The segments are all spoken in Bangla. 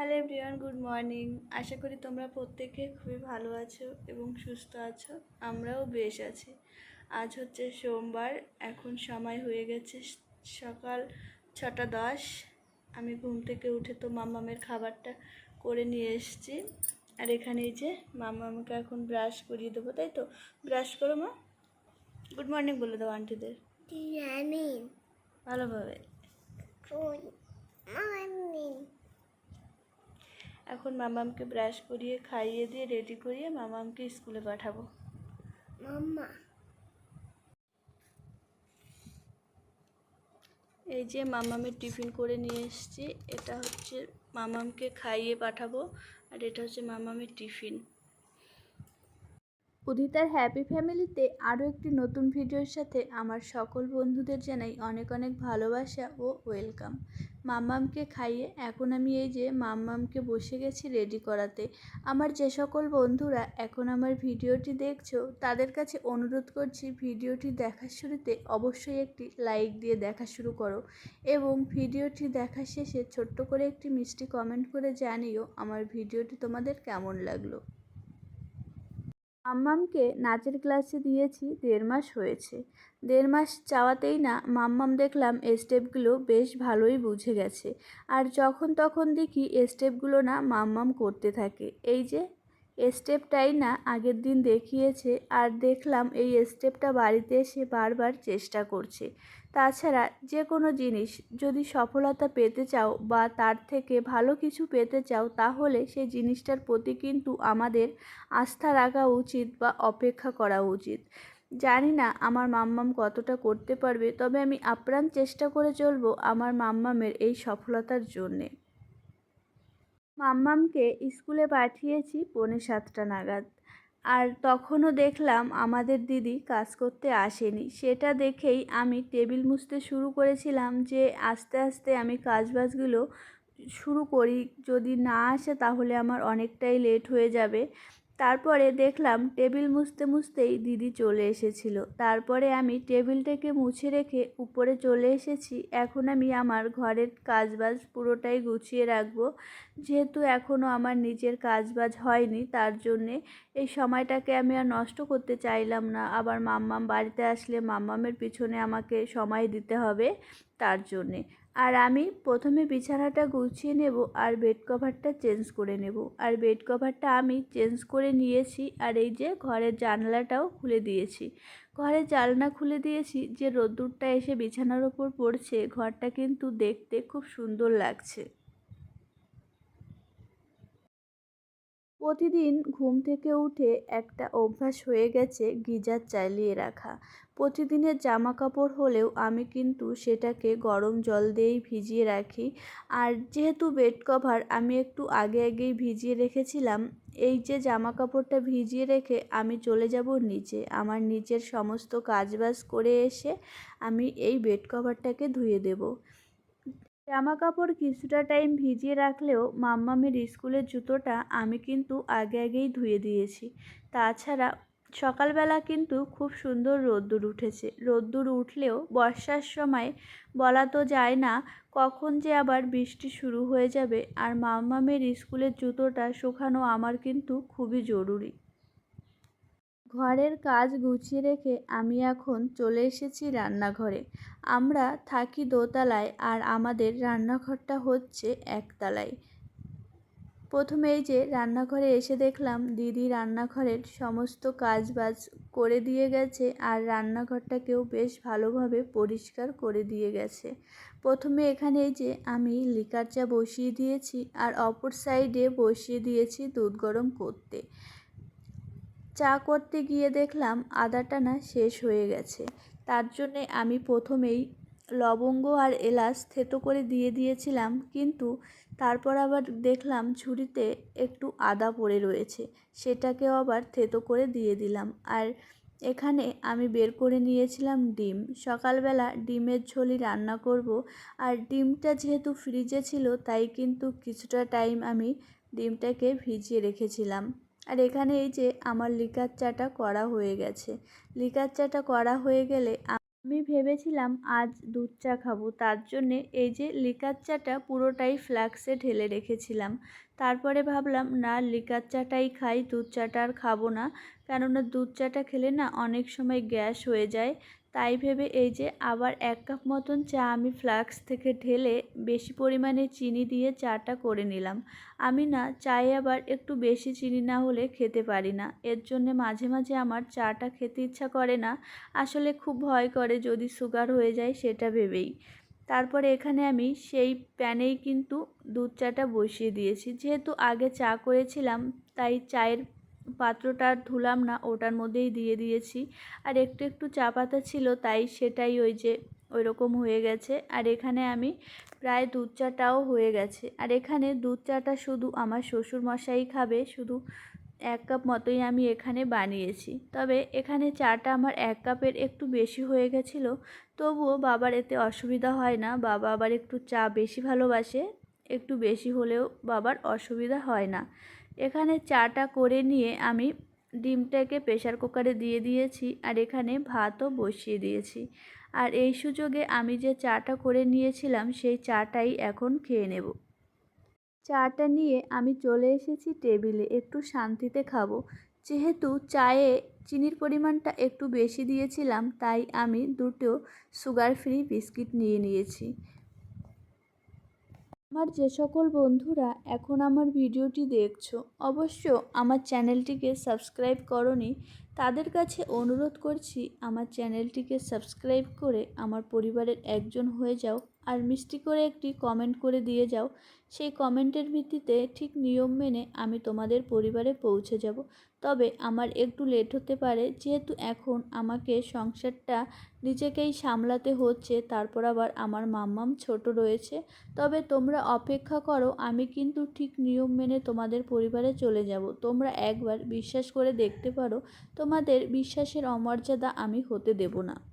Hello everyone good morning. আশা করি তোমরা প্রত্যেকে খুবই ভালো আছো এবং সুস্থ আছো। আমরাও বেশ আছি। আজ হচ্ছে সোমবার এখন সময় হয়ে গেছে সকাল ছটা দশ। আমি ঘুম থেকে উঠে তো মামামের খাবারটা করে নিয়ে এসেছি। আর এখানে এই যে মামামকে এখন ব্রাশ করিয়ে দেবো তাই তো? ব্রাশ করো মা। গুড মর্নিং বলে দাও আন্টিদের ভালোভাবে। এখন মামামকে ব্রাশ করিয়ে খাইয়ে দিয়ে রেডি করিয়ে মামামকে স্কুলে পাঠাবো। মাম্মা। এই যে মামামের টিফিন করে নিয়ে এসেছি এটা হচ্ছে মামামকে খাইয়ে পাঠাবো আর এটা হচ্ছে মামামের টিফিন। উদিতার হ্যাপি ফ্যামিলিতে আরও একটি নতুন ভিডিওর সাথে আমার সকল বন্ধুদের জানাই অনেক অনেক ভালোবাসা ও ওয়েলকাম মাম্মামকে খাইয়ে, এখন আমি এই যে মাম্মামকে বসে গেছি রেডি করাতে। আমার যে সকল বন্ধুরা এখন আমার ভিডিওটি দেখছ, তাদের কাছে অনুরোধ করছি ভিডিওটি দেখার শুরুতে অবশ্যই একটি লাইক দিয়ে দেখা শুরু করো এবং ভিডিওটি দেখার শেষে ছোট্ট করে একটি মিষ্টি কমেন্ট করে জানিও আমার ভিডিওটি তোমাদের কেমন লাগল। মাম্মামকে নাচের ক্লাসে দিয়েছি, দেড় মাস হয়েছে। দেড় মাস চাওয়াতেই না মাম্মাম দেখলাম স্টেপগুলো বেশ ভালোই বুঝে গেছে। আর যখন তখন দেখি স্টেপগুলো না মাম্মাম করতে থাকে। এই যে স্টেপটাই না আগের দিন দেখিয়েছে আর দেখলাম এই স্টেপটা বাড়িতে এসে বারবার চেষ্টা করছে। তাছাড়া যে কোনো জিনিস যদি সফলতা পেতে চাও বা তার থেকে ভালো কিছু পেতে চাও, তাহলে সেই জিনিসটার প্রতি কিন্তু আমাদের আস্থা রাখা উচিত বা অপেক্ষা করা উচিত। জানি না আমার মাম্মাম কতটা করতে পারবে, তবে আমি আপ্রাণ চেষ্টা করে চলবো আমার মাম্মামের এই সফলতার জন্যে। মাম্মামকে স্কুলে পাঠিয়েছি পৌনে সাতটা নাগাদ। আর তখনও দেখলাম আমাদের দিদি কাজ করতে আসেনি। সেটা দেখেই আমি টেবিল মুছতে শুরু করেছিলাম যে আস্তে আস্তে আমি কাজবাজগুলো শুরু করি। যদি না আসে তাহলে আমার অনেকটাই লেট হয়ে যাবে। তারপরে দেখলাম টেবিল মুছতে মুছতেই দিদি চলে এসেছিল। তারপরে আমি টেবিলটাকে মুছে রেখে উপরে চলে এসেছি। এখন আমি আমার ঘরের কাজবাজ পুরোটাই গুছিয়ে রাখব। যেহেতু এখনও আমার নিজের কাজবাজ হয়নি, তার জন্যে এই সময়টাকে আমি আর নষ্ট করতে চাইলাম না। আবার মাম্মাম বাড়িতে আসলে মাম্মামের পিছনে আমাকে সময় দিতে হবে তার জন্যে। আর আমি প্রথমে বিছানাটা গুছিয়ে নেব আর বেড কভারটা চেঞ্জ করে নেব। আর বেড কভারটা আমি চেঞ্জ করে নিয়েছি আর এই যে ঘরের জানলাটাও খুলে দিয়েছি। ঘরের জানলা খুলে দিয়েছি যে রোদ্দুরটা এসে বিছানার ওপর পড়ছে, ঘরটা কিন্তু দেখতে খুব সুন্দর লাগছে। প্রতিদিন ঘুম থেকে উঠে একটা অভ্যাস হয়ে গেছে গিজার চালিয়ে রাখা। প্রতিদিনের জামা কাপড় হলেও আমি কিন্তু সেটাকে গরম জল দিয়েই ভিজিয়ে রাখি। আর যেহেতু বেড কভার আমি একটু আগে আগেই ভিজিয়ে রেখেছিলাম। এই যে জামা কাপড়টা ভিজিয়ে রেখে আমি চলে যাব নিচে। আমার নিচের সমস্ত কাজবাজ করে এসে আমি এই বেড কভারটাকে ধুয়ে দেবো। জামা কাপড় কিছুটা টাইম ভিজিয়ে রাখলেও মাম্মামের স্কুলের জুতোটা আমি কিন্তু আগে আগেই ধুয়ে দিয়েছি। তাছাড়া সকালবেলা কিন্তু খুব সুন্দর রোদ্দুর উঠেছে। রোদ্দুর উঠলেও বর্ষার সময় বলা তো যায় না কখন যে আবার বৃষ্টি শুরু হয়ে যাবে। আর মাম্মামের স্কুলের জুতোটা শুকানো আমার কিন্তু খুবই জরুরি। ঘরের কাজ গুছিয়ে রেখে আমি এখন চলে এসেছি রান্নাঘরে। আমরা থাকি দোতলায় আর আমাদের রান্নাঘরটা হচ্ছে একতলায়। প্রথমে এই যে রান্নাঘরে এসে দেখলাম দিদি রান্নাঘরের সমস্ত কাজ বাজ করে দিয়ে গেছে আর রান্নাঘরটাকেও বেশ ভালোভাবে পরিষ্কার করে দিয়ে গেছে। প্রথমে এখানে যে আমি লিকার চা বসিয়ে দিয়েছি আর অপর সাইডে বসিয়ে দিয়েছি দুধ গরম করতে। চা করতে গিয়ে দেখলাম আদাটা না শেষ হয়ে গেছে। তার জন্যে আমি প্রথমেই লবঙ্গ আর এলাচ থেতো করে দিয়ে দিয়েছিলাম, কিন্তু তারপর আবার দেখলাম ঝুড়িতে একটু আদা পড়ে রয়েছে, সেটাকেও আবার থেতো করে দিয়ে দিলাম। আর এখানে আমি বের করে নিয়েছিলাম ডিম। সকালবেলা ডিমের ঝোলই রান্না করব, আর ডিমটা যেহেতু ফ্রিজে ছিল, তাই কিন্তু কিছুটা টাইম আমি ডিমটাকে ভিজিয়ে রেখেছিলাম। আর এখানে এই যে আমার লিকার চাটা করা হয়ে গেছে। লিকার চাটা করা হয়ে গেলে আমি ভেবেছিলাম আজ দুধ চা খাব। তার জন্যে এই যে লিকার চাটা পুরোটাই ফ্লাক্সে ঢেলে রেখেছিলাম। তারপরে ভাবলাম, না, লিকার চাটাই খাই, দুধ চাটা আর খাব না। কেননা দুধ চাটা খেলে না অনেক সময় গ্যাস হয়ে যায়। তাই ভেবে এই যে আবার এক কাপ মতন চা আমি ফ্লাক্স থেকে ঢেলে বেশি পরিমাণে চিনি দিয়ে চাটা করে নিলাম। আমি না চায়ে আবার একটু বেশি চিনি না হলে খেতে পারি না। এর জন্যে মাঝে মাঝে আমার চাটা খেতে ইচ্ছা করে না। আসলে খুব ভয় করে যদি সুগার হয়ে যায় সেটা ভেবেই। তারপরে এখানে আমি সেই প্যানেই কিন্তু দুধ চাটা বসিয়ে দিয়েছি। যেহেতু আগে চা করেছিলাম, তাই চায়ের পাত্রটা ধুলাম না, ওটার মধ্যেই দিয়ে দিয়েছি। আর একটু একটু চা পাতা ছিল, তাই সেটাই ওই যে ওই রকম হয়ে গেছে। আর এখানে আমি প্রায় দুধ চাটাও হয়ে গেছে। আর এখানে দুধ চাটা শুধু আমার শ্বশুর মশাই খাবে, শুধু এক কাপ মতোই আমি এখানে বানিয়েছি। তবে এখানে চাটা আমার এক কাপের একটু বেশি হয়ে গেছিল, তবুও বাবার এতে অসুবিধা হয় না। বাবা আবার একটু চা বেশি ভালোবাসে, একটু বেশি হলেও বাবার অসুবিধা হয় না। এখানে চাটা করে নিয়ে আমি ডিমটাকে প্রেশার কুকারে দিয়ে দিয়েছি আর এখানে ভাতও বসিয়ে দিয়েছি। আর এই সুযোগে আমি যে চাটা করে নিয়েছিলাম, সেই চাটাই এখন খেয়ে নেব। চাটা নিয়ে আমি চলে এসেছি টেবিলে, একটু শান্তিতে খাব। যেহেতু চায়ে চিনির পরিমাণটা একটু বেশি দিয়েছিলাম, তাই আমি দুটো সুগার ফ্রি বিস্কিট নিয়ে নিয়েছি। আমার যে সকল বন্ধুরা এখন আমার ভিডিওটি দেখছ, অবশ্য আমার চ্যানেলটিকে সাবস্ক্রাইব করনি, তাদের কাছে অনুরোধ করছি আমার চ্যানেলটিকে সাবস্ক্রাইব করে আমার পরিবারের একজন হয়ে যাও। আর মিষ্টি করে একটি কমেন্ট করে দিয়ে যাও। সেই কমেন্টের ভিত্তিতে ঠিক নিয়ম মেনে আমি তোমাদের পরিবারে পৌঁছে যাব। তবে আমার একটু লেট হতে পারে, যেহেতু এখন আমাকে সংসারটা নিজেকেই সামলাতে হচ্ছে, তারপর আবার আমার মাম্মাম ছোট রয়েছে। তবে তোমরা অপেক্ষা করো, আমি কিন্তু ঠিক নিয়ম মেনে তোমাদের পরিবারে চলে যাব। তোমরা একবার বিশ্বাস করে দেখতে পারো, তোমাদের বিশ্বাসের অমর্যাদা আমি হতে দেব না।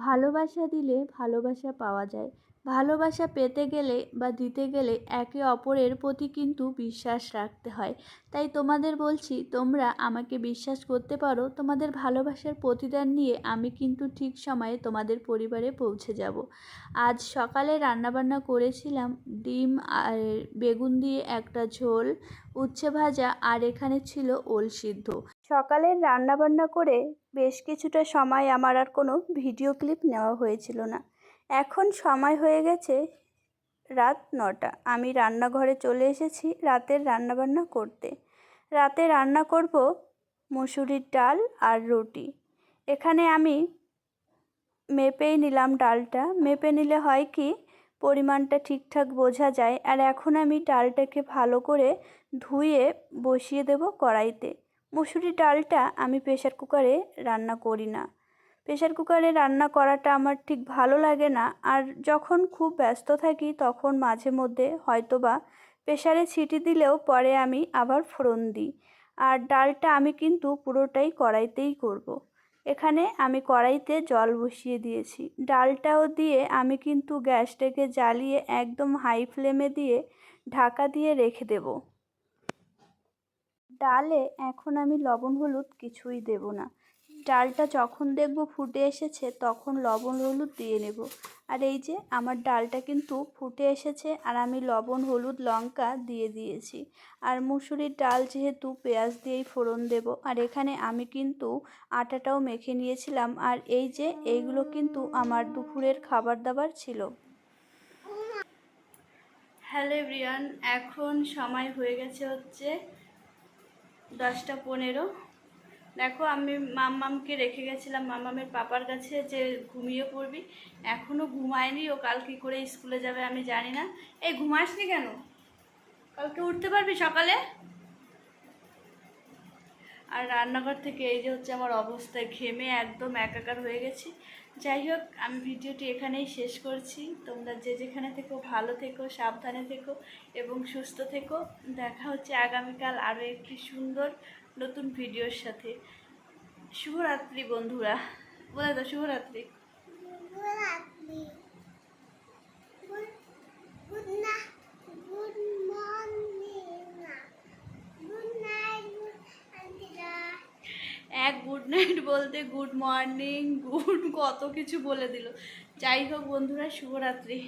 ভালোবাসা দিলে ভালোবাসা পাওয়া যায়। ভালোবাসা পেতে গেলে বা দিতে গেলে একে অপরের প্রতি কিন্তু বিশ্বাস রাখতে হয়। তাই তোমাদের বলছি, তোমরা আমাকে বিশ্বাস করতে পারো, তোমাদের ভালোবাসার প্রতিদান নিয়ে আমি কিন্তু ঠিক সময়ে তোমাদের পরিবারে পৌঁছে যাব। আজ সকালে রান্নাবান্না করেছিলাম, ডিম আর বেগুন দিয়ে একটা ঝোল, উচ্ছে ভাজা আর এখানে ছিল ওল সিদ্ধ। সকালের রান্নাবান্না করে বেশ কিছুটা সময় আমার আর কোনো ভিডিও ক্লিপ নেওয়া হয়েছিল না। এখন সময় হয়ে গেছে রাত নটা। আমি রান্নাঘরে চলে এসেছি রাতের রান্নাবান্না করতে। রাতে রান্না করব মুসুরির ডাল আর রুটি। এখানে আমি মেপেই নিলাম ডালটা। মেপে নিলে হয় কি, পরিমাণটা ঠিকঠাক বোঝা যায় আর এখন আমি ডালটাকে ভালো করে ধুয়ে বসিয়ে দেব কড়াইতে। মুসুরি ডালটা আমি প্রেশার কুকারে রান্না করি না। প্রেশার কুকারে রান্না করাটা আমার ঠিক ভালো লাগে না। আর যখন খুব ব্যস্ত থাকি, তখন মাঝে মধ্যে হয়তো বা প্রেশারে ছিটি দিলেও পরে আমি আবার ফোড়ন দিই। আর ডালটা আমি কিন্তু পুরোটাই কড়াইতেই করব। এখানে আমি কড়াইতে জল বসিয়ে দিয়েছি। ডালটাও দিয়ে আমি কিন্তু গ্যাসটাকে জ্বালিয়ে একদম হাই ফ্লেমে দিয়ে ঢাকা দিয়ে রেখে দেব। ডালে এখন আমি লবণ হলুদ কিছুই দেব না। ডালটা যখন দেখব ফুটে এসেছে, তখন লবণ, হলুদ দিয়ে নেব। আর এই যে, আমার ডালটা কিন্তু ফুটে এসেছে আর আমি লবণ, হলুদ, লঙ্কা দিয়ে দিয়েছি। আর মুসুরির ডাল যেহেতু পেঁয়াজ দিয়েই ফোড়ন দেব। আর এখানে আমি কিন্তু আটাটাও মেখে নিয়েছিলাম। আর এই যে, এইগুলো কিন্তু আমার দুপুরের খাবার দাবার ছিল। হ্যালো এভরিওয়ান, এখন সময় হয়ে গেছে হচ্ছে দশটা পনেরো। দেখো, আমি মাম্মামকে রেখে গেছিলাম, মাম্মামের পাপার কাছে যে ঘুমিয়ে পড়বি। এখনও ঘুমায়নি, ও কাল কী করে স্কুলে যাবে আমি জানি না। এই, ঘুমাসনি কেন? কালকে উঠতে পারবি সকালে? আর রান্নাঘর থেকে এই যে হচ্ছে আমার অবস্থা, ঘেমে একদম একাকার হয়ে গেছি। যাই হোক, আমি ভিডিওটি এখানেই শেষ করছি। তোমরা যে যেখানে থেকো, ভালো থেকো, সাবধানে থেকো এবং সুস্থ থেকো। দেখা হচ্ছে আগামীকাল আরও একটি সুন্দর নতুন ভিডিওর সাথে। শুভরাত্রি বন্ধুরা। বলে তো শুভরাত্রি. এক গুড নাইট বলতে গুড মর্নিং গুড কত কিছু বলে দিল। যাই হোক বন্ধুরা শুভরাত্রি।